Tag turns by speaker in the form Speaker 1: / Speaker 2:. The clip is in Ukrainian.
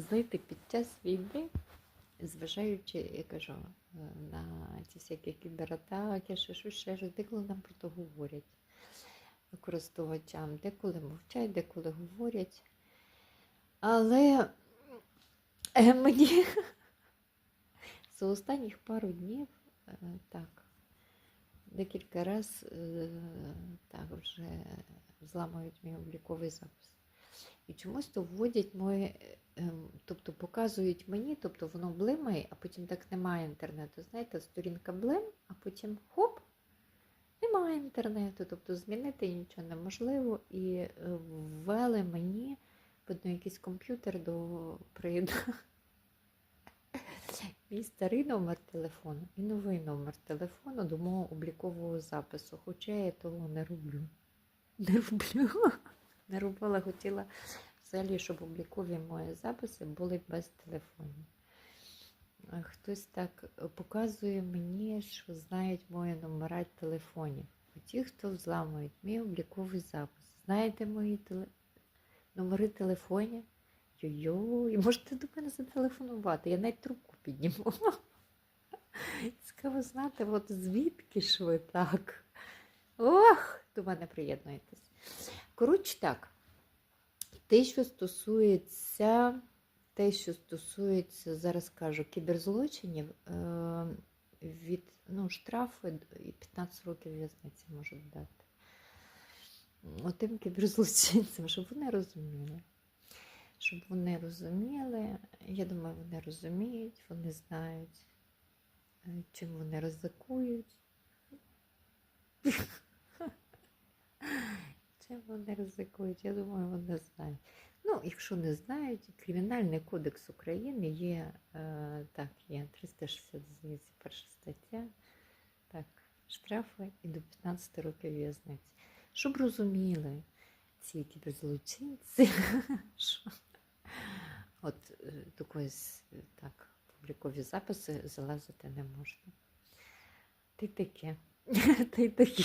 Speaker 1: знаєте, під час війни, зважаючи, я кажу, е, на ці всякі кібератаки, ще щось, ще щось, деколи нам про то говорять користувачам, деколи мовчать, деколи говорять. Але е, мені за останніх пару днів е, так, декілька разів так вже зламують мій обліковий запис. І чомусь то вводять моє, ем, тобто показують мені, тобто воно блимає, а потім так немає інтернету. Знаєте, сторінка блим, а потім хоп, немає інтернету. Тобто змінити нічого неможливо. І е, ввели мені, видно, якийсь комп'ютер до приєднання. Мій старий номер телефону і новий номер телефону до мого облікового запису, хоча я того не роблю. Не роблю. Не робила, хотіла взагалі, щоб облікові мої записи були без телефонів. Хтось так показує мені, що знають мої номера телефонів. Ті, хто взламують мій обліковий запис, знаєте мої теле... номери телефонів? Йой, можете до мене зателефонувати, я навіть трубку підніму. Цікаво знати, от звідки ж ви так? Ох, до мене приєднуєтесь. Коротше так, те, що стосується, те, що стосується, зараз кажу, кіберзлочинів, е, від ну, штрафи і 15 років в'язниці можуть дати. Отим кіберзлочинцям, щоб вони розуміли. Щоб вони розуміли, я думаю, вони розуміють, вони знають, е, чим вони ризикують. Чим вони ризикують? Я думаю, вони знають. Ну, якщо не знають, Кримінальний кодекс України є, е, так, є 361 стаття, так, штрафи і до 15 років в'язниці. Щоб розуміли ці кіберзлочинці, що от е, такої так, публікові записи залазити не можна. Ти таке, ти таке.